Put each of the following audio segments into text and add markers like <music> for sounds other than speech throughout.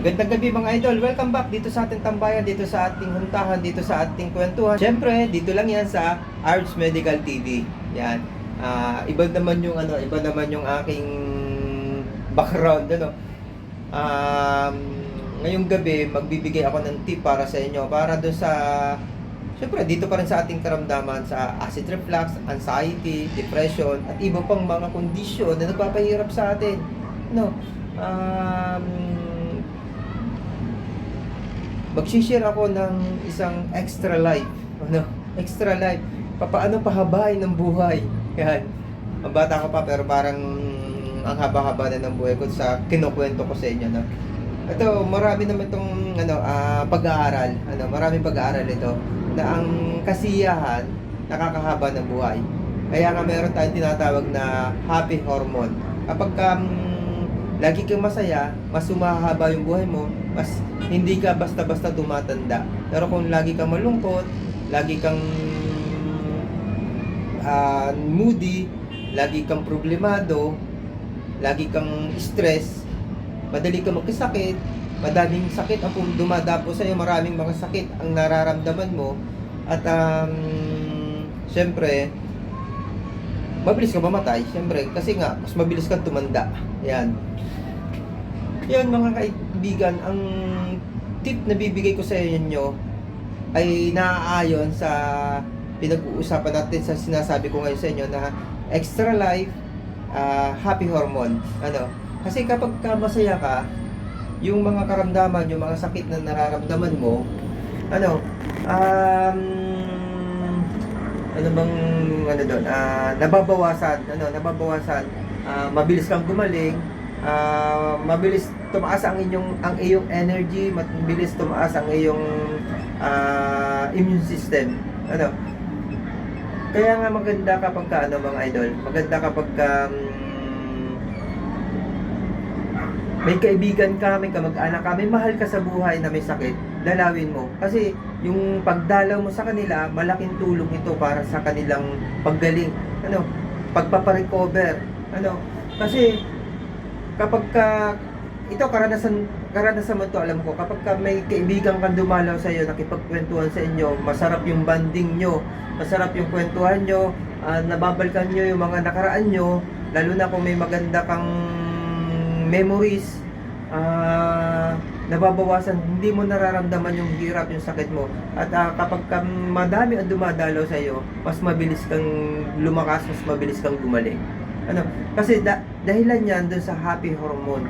Magandang gabi mga idol. Welcome back dito sa ating tambayan, dito sa ating huntahan, dito sa ating kwentuhan. Siyempre, dito lang yan sa Arts Medical TV. Yan. Ah, iba naman yung ano, iba naman yung aking background ano. Um, ngayong gabi magbibigay ako ng tip para sa inyo para doon sa Siyempre, dito pa rin sa ating karamdaman sa acid reflux, anxiety, depression, at iba pang mga kondisyon na nagpapahirap sa atin. No? Um, magsishare ako ng isang extra life. Ano? Extra life. Papaano pahabain ng buhay. Yan. Ang bata ko pa pero parang ang haba-haba na ng buhay ko sa kinukwento ko sa inyo. No? Ito, marami naman itong ano, ah, pag-aaral. Ano, maraming pag-aaral ito na ang kasiyahan nakakahaba ng buhay. Kaya nga meron tayong tinatawag na happy hormone. Kapag um, lagi kang masaya, mas humahaba yung buhay mo, mas hindi ka basta-basta tumatanda. Pero kung lagi kang malungkot, lagi kang ah, moody, lagi kang problemado, lagi kang stress, madali kang magkasakit, madaming sakit ang dumadapo sa iyo, maraming mga sakit ang nararamdaman mo at um, syempre mabilis ka mamatay, syempre kasi nga mas mabilis kang tumanda. Yan. Yan mga kaibigan, ang tip na bibigay ko sa inyo ay naaayon sa pinag-uusapan natin sa sinasabi ko ngayon sa inyo na extra life ah, happy hormone. Ano? Kasi kapag ka masaya ka, yung mga karamdaman, yung mga sakit na nararamdaman mo, ano, um, ano bang, ano doon, ah, nababawasan, ano, nababawasan, ah, mabilis kang gumaling, ah, mabilis tumaas ang inyong, ang iyong energy, mabilis tumaas ang iyong ah, immune system, ano, kaya nga maganda kapag ka, ano mga idol, maganda kapag ka, mm, may kaibigan ka, may kamag-anak ka, may mahal ka sa buhay na may sakit, dalawin mo. Kasi yung pagdalaw mo sa kanila, malaking tulong ito para sa kanilang paggaling. Ano, pagpaparecover. Ano, kasi kapag ka, ito karanasan, karanasan mo to, alam ko, kapag ka may kaibigan kang dumalaw sa iyo, nakipagkwentuhan sa inyo, masarap yung banding nyo, masarap yung kwentuhan nyo, ah, nababalikan nyo yung mga nakaraan nyo, lalo na kung may maganda kang memories, ah, nababawasan, hindi mo nararamdaman yung hirap, yung sakit mo. At ah, kapag ka madami ang dumadalaw sa iyo, mas mabilis kang lumakas, mas mabilis kang gumaling. Ano? Kasi da- dahilan yan dun sa happy hormone.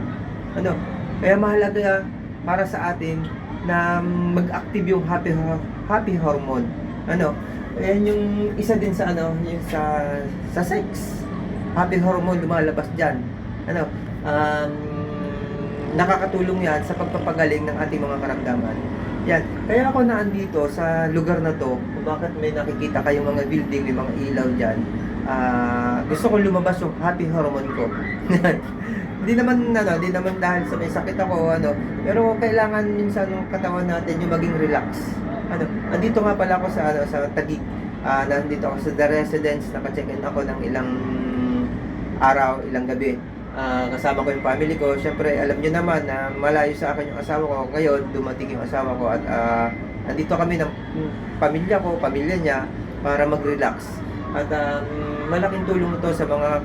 Ano? Kaya mahalaga para sa atin na mag-active yung happy happy hormone. Ano? Ayan yung isa din sa ano, yung sa sa sex. Happy hormone lumalabas diyan. Ano? Um, nakakatulong yan sa pagpapagaling ng ating mga karamdaman. Yan. Kaya ako naandito sa lugar na to, kung bakit may nakikita kayong mga building, may mga ilaw dyan, ah, gusto kong lumabas yung happy hormone ko. <laughs> Hindi naman ano, hindi naman dahil sa may sakit ako ano, pero kailangan minsan ng katawan natin yung maging relax. Ano, andito nga pala ako sa ano sa Taguig. Ah, nandito ako sa The Residence, naka-check-in ako ng ilang araw, ilang gabi. Ah, kasama ko yung family ko. Siyempre, alam niyo naman na malayo sa akin yung asawa ko. Ngayon, dumating yung asawa ko at ah, nandito kami ng pamilya ko, pamilya niya para mag-relax. At um, malaking tulong ito sa mga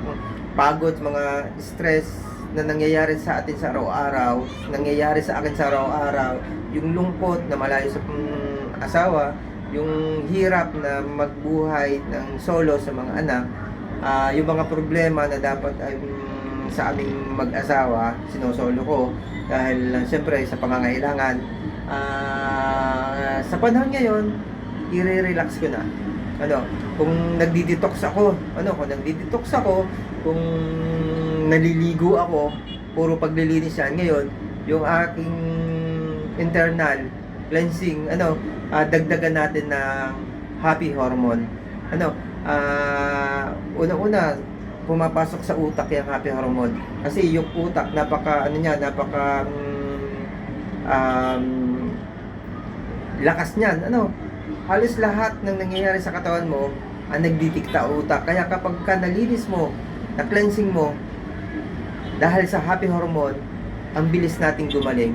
pagod, mga stress na nangyayari sa atin sa araw-araw, nangyayari sa akin sa araw-araw, yung lungkot na malayo sa mm, asawa, yung hirap na magbuhay ng solo sa mga anak, ah, yung mga problema na dapat ay mm, sa aming mag-asawa, sinosolo ko dahil uh, siyempre sa pangangailangan. Ah, sa panahon ngayon, i-relax ko na. Ano, kung nagdi-detox ako, ano, kung nagdi-detox ako, kung naliligo ako, puro paglilinis yan. Ngayon, yung aking internal cleansing, ano, ah, dagdagan natin ng happy hormone. Ano, ah, una-una, pumapasok sa utak yung happy hormone. Kasi yung utak, napaka, ano niya, napaka, mm, um, lakas niyan. Ano, halos lahat ng nangyayari sa katawan mo, ang nagdidikta utak. Kaya kapag ka nalinis mo, na-cleansing mo, dahil sa happy hormone, ang bilis nating gumaling.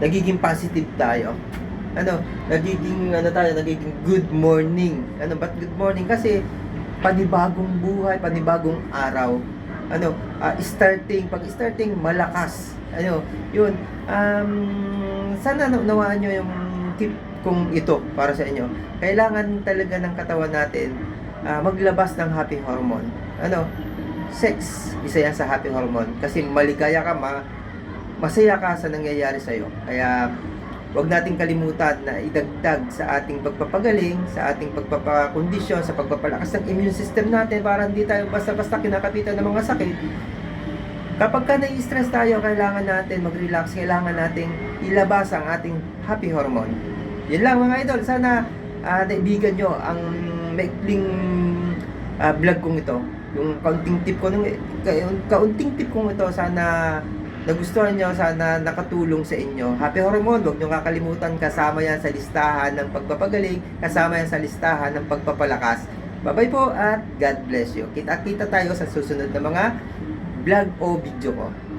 nagiging positive tayo. Ano, nagiging ano tayo, nagiging good morning. Ano, ba't good morning? Kasi panibagong buhay, panibagong araw. Ano, ah, starting, pag starting malakas. Ano, yun. Um, sana na- nawaan nyo yung tip kong ito para sa inyo. Kailangan talaga ng katawan natin ah, maglabas ng happy hormone. Ano, sex, isa yan sa happy hormone. Kasi maligaya ka, ma masaya ka sa nangyayari sa'yo. Kaya, Huwag nating kalimutan na idagdag sa ating pagpapagaling, sa ating pagpapakondisyon, sa pagpapalakas ng immune system natin para hindi tayo basta-basta kinakapitan ng mga sakit. Kapag ka nai-stress tayo, kailangan natin mag-relax, kailangan nating ilabas ang ating happy hormone. Yun lang mga idol, sana uh, naibigan nyo ang maikling ah, vlog kong ito. Yung kaunting tip ko, nung, ka- kaunting tip kong ito, sana nagustuhan nyo, sana nakatulong sa inyo. Happy Hormone, huwag nyo kakalimutan, kasama yan sa listahan ng pagpapagaling, kasama yan sa listahan ng pagpapalakas. Bye-bye po at God bless you. Kita-kita tayo sa susunod na mga vlog o video ko.